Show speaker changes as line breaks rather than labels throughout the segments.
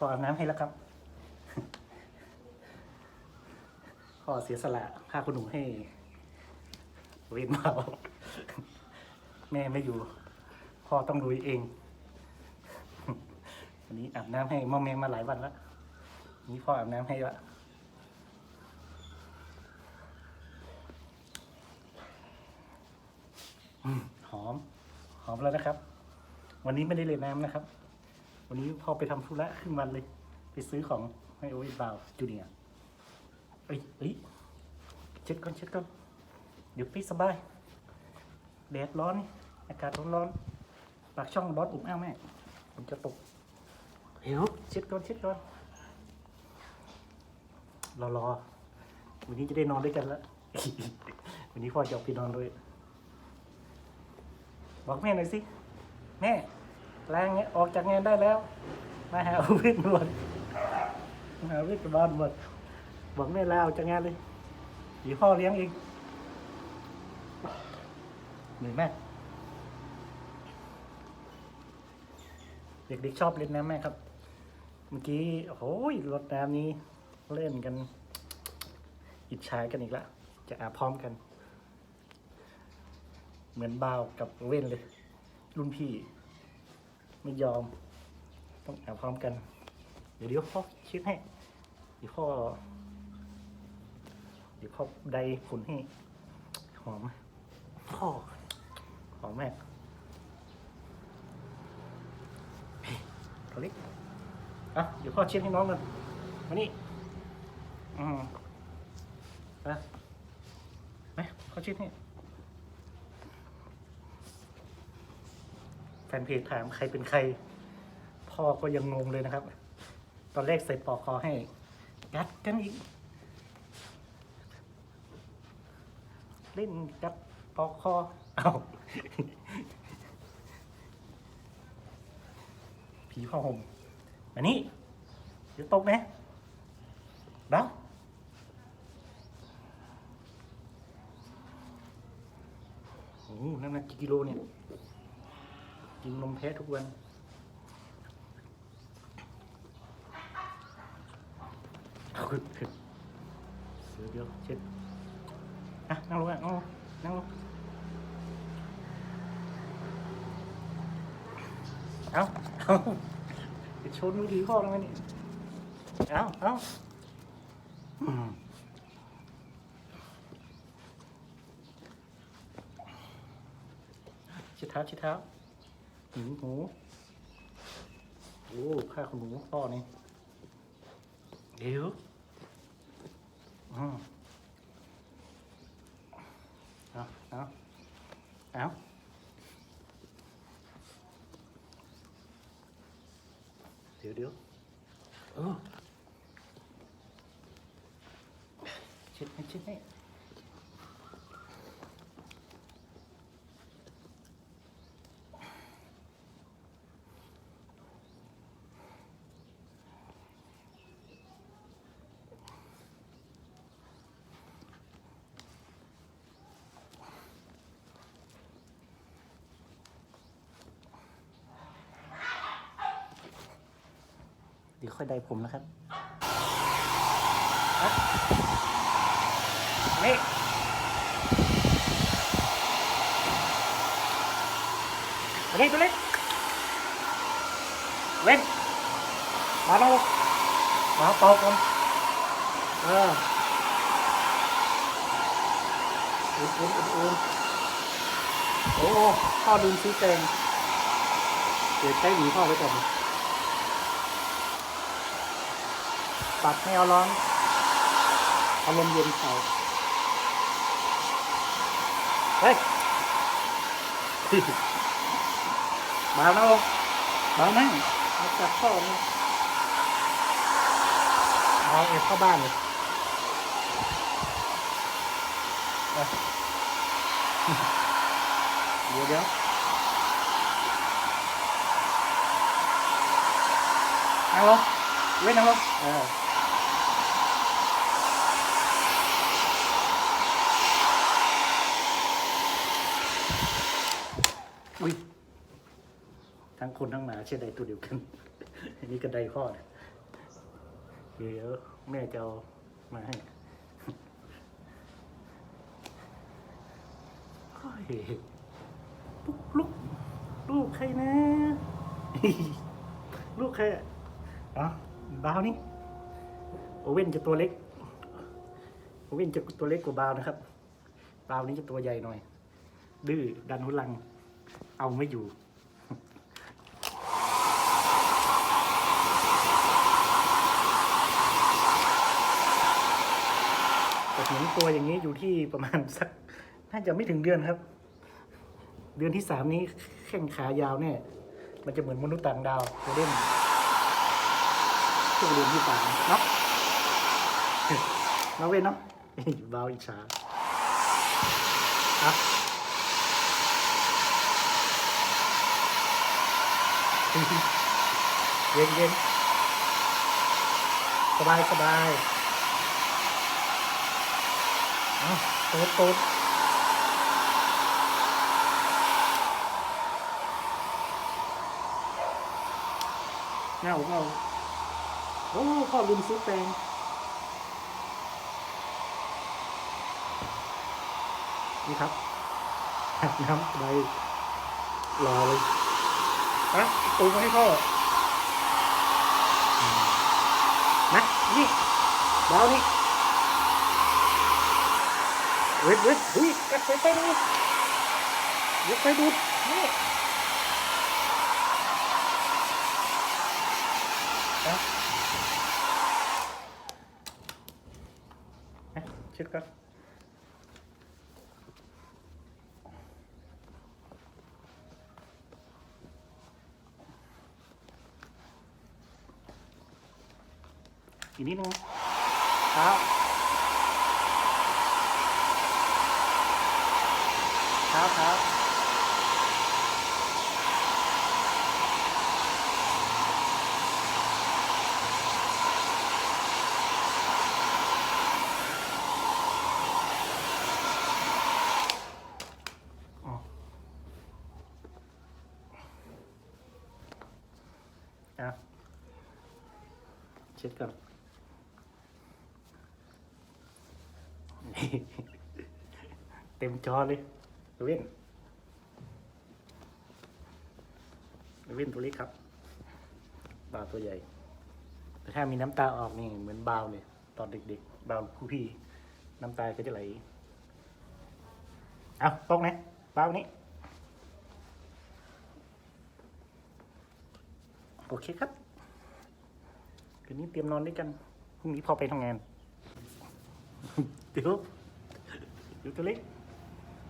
พ่ออาบน้ำให้แล้วครับพ่อเสียสละพาคุณหนูให้เวนมาเอาแม่ไม่อยู่ พ่อต้องลุยเองวันนี้อาบน้ำให้มอมแมมมาหลายวันแล้วนนี้พ่ออาบน้ำให้ละหอม หอมแล้วนะครับ วันนี้ไม่ได้เล่นน้ำนะครับ วันนี้พ่อไปทำธุระครึ่งวันเลย ไปซื้อของให้โอเวบาวจูเนียร์เอ้ยเอ้ยเช็ดก่อนเช็ดก่อนเดี๋ยวพี่สบายแดดร้อน อากาศร้อนร้อนๆปากช่องร้อนอุ่มอ้าวแม่ผมจะตก
เดี๋ยว
เช็ดก่อนเช็ดก่อนรอรอวันนี้จะได้นอนด้วยกันแล้ววันนี้พ่อจะออกไปนอนด้วย บอกแม่หน่อยสิ แม่ แรงเงี้ยออกจากงานได้แล้ว มาหาวิทย์ด่วนมาหาวิทย์ด่วนหมดบอกแม่ลาออกจากงานเลยเดี๋ยวพ่อเลี้ยงเองเหนื่อยไหมเด็กๆชอบเล่นน้ำไหมครับ เมื่อกี้โอ้โหรถน้ำนี้เล่นกัน อิจฉากันอีกแล้วจะอาบพร้อมกัน เหมือนบ่าวกับเว้นเลย รุ่นพี่ ไม่ยอม ต้องอาบพร้อมกัน เดี๋ยวเดี๋ยวพ่อคิดให้เดี๋ยวพ่อเดี๋ยวพ่อใดฝุ่นให้ หอมพ่อหอมแม่เฮ้ยตัวเล็กอะเดี๋ยวพ่อเช็ดให้น้องกันมานี่อืมนะไหมพ่อเช็ดให้ แฟนเพจถามใครเป็นใคร พ่อก็ยังงงเลยนะครับ ตอนแรกใส่ปอกคอให้ กัดกันอีก เล่นกับปอกคอเอาผีผ้าห่มอันนี้เดี๋ยวตกนะดังโอ้โหนั่นนะกี่กิโลเนี่ย กินนมแพะทุกวัน เอาขึ้นขึ้นเดี๋ยวเดี๋ยวเช็ดอะนั่งลงอะนั่งลงนั่งลงเอาเอาจะชนมือถือพ่อแล้วไมนี่เอาเอาชิดเท้าชิดเท้า หนูหนูโอ้ผ้าขนหนูพ่อนี่เดี๋ยวอืมเอาเอาเอาเดี๋ยวเดี๋ยวเออเช็ดให้เช็ดให้ เดี๋ยวค่อยได้ผมนะครับนี่ตัวนี้ตัวนี้เว้นมาล้วลูกมาเป่าก่อนเอออุ่นอุ่นอุ่นอุ่นโอ้พ่อลืมซื้อแกงเดี๋ยวใช้หวีพ่อไว้ก่อน ปรับให้เอาร้อนเอาลมเย็นใส่เฮ้ยมาแล้วมานั่งมาจับพ่อนี่เอาเอ็ดเข้าบ้านเลยเดี๋ยวเดี๋ยวนั่งลงเว้ยนั่งลงเออ อุ้ยทั้ง คนทั้งหมาเชื่อใดตัวเดียวกัน อันนี้ก็ใดพ่อเนี่ยเดี๋ยวแม่จะเอามาให้โอ้ยลูกลูกลูกใครนะ ลูกใครอะอ๋อบาวนี่โอเว่นจะตัวเล็ก โอเว่นจะตัวเล็กกว่าบาวนะครับบาวนี้จะตัวใหญ่หน่อย ดื้อดันหุลัง เอาไม่อยู่ แตัวอย่างนี้อยู่ที่ประมาณสักน่าจะไม่ถึงเดือนครับ เดือนที่สามนี้แข้งขายาวเนี่ย มันจะเหมือนมนุษย์ต่างดาวจะเล่นช่วงเดือนที่สามเนาะเนาะเว้นเนาะบาอิจฉาอะเย็นเย็นสบายสบาย อาโต๊ดโต๊ดเงาเงาโอ้พ่อลืมซื้อแปรงนี่ครับอาบน้ำไปรอเลยอะตูมาให้พ่อนะนี่ดาวนี่ เวทเวทอุ้ยกัดไฟไปดูยกไฟดูดนี่นะนะเช็ดกันอีกนิดนึงเท้า เท้าเท้าอ๋ออะเช็ดก่อนเต็มจอเลย เว้นเว้นตัวเล็กครับ บาวตัวใหญ่ แต่ถ้ามีน้ำตาออกนี่เหมือนบาวเลยตอนเด็กๆ บาวผู้พี่ น้ำตาก็จะไหล เอาตรงนะบาวนี้ โอเคครับคืนนี้เตรียมนอนด้วยกัน พรุ่งนี้พอไปทำงาน เดี๋ยว เดี๋ยวตัวเล็ก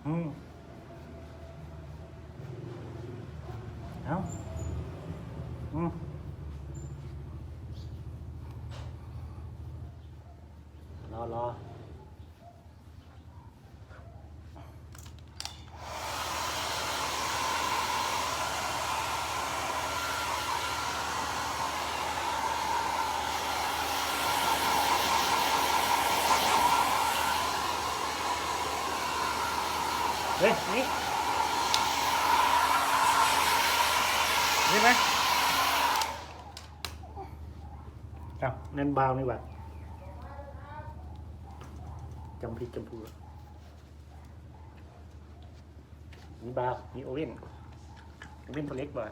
อืม เอาอืมรอรอเฮ้ยนี่ นี่ไหมเอาเน้นบาวนี่หว่าจำพริกจำพูนี่บาวนี่โอเว่นโอเว่นตัวเล็กกว่า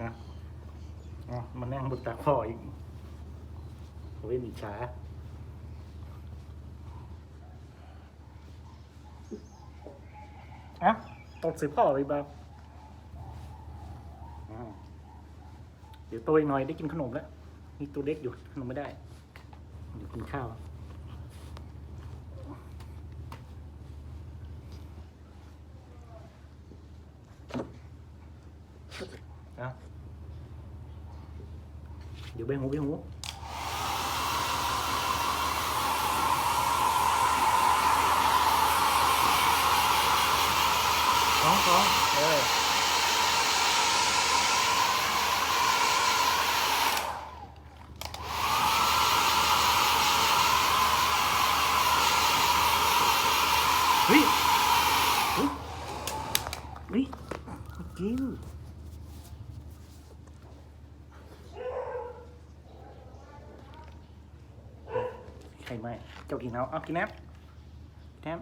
นะอ๋อมันนั่งบนตักพ่ออีกโอเว่นอิจฉาอะ ตดสิพ่อเลยบ้างอ่าเดี๋ยวโตอีกหน่อยได้กินขนมแล้วนี่ตัวเล็กอยู่ขนมไม่ได้เดี๋ยวกินข้าวอะเดี๋ยวเบ่งหูเบ่งหู có đây. Ui. Ui. Ui. Kiếm. Thầy mày, cho kỳ nào, ốc kỳ nắp. Nắp.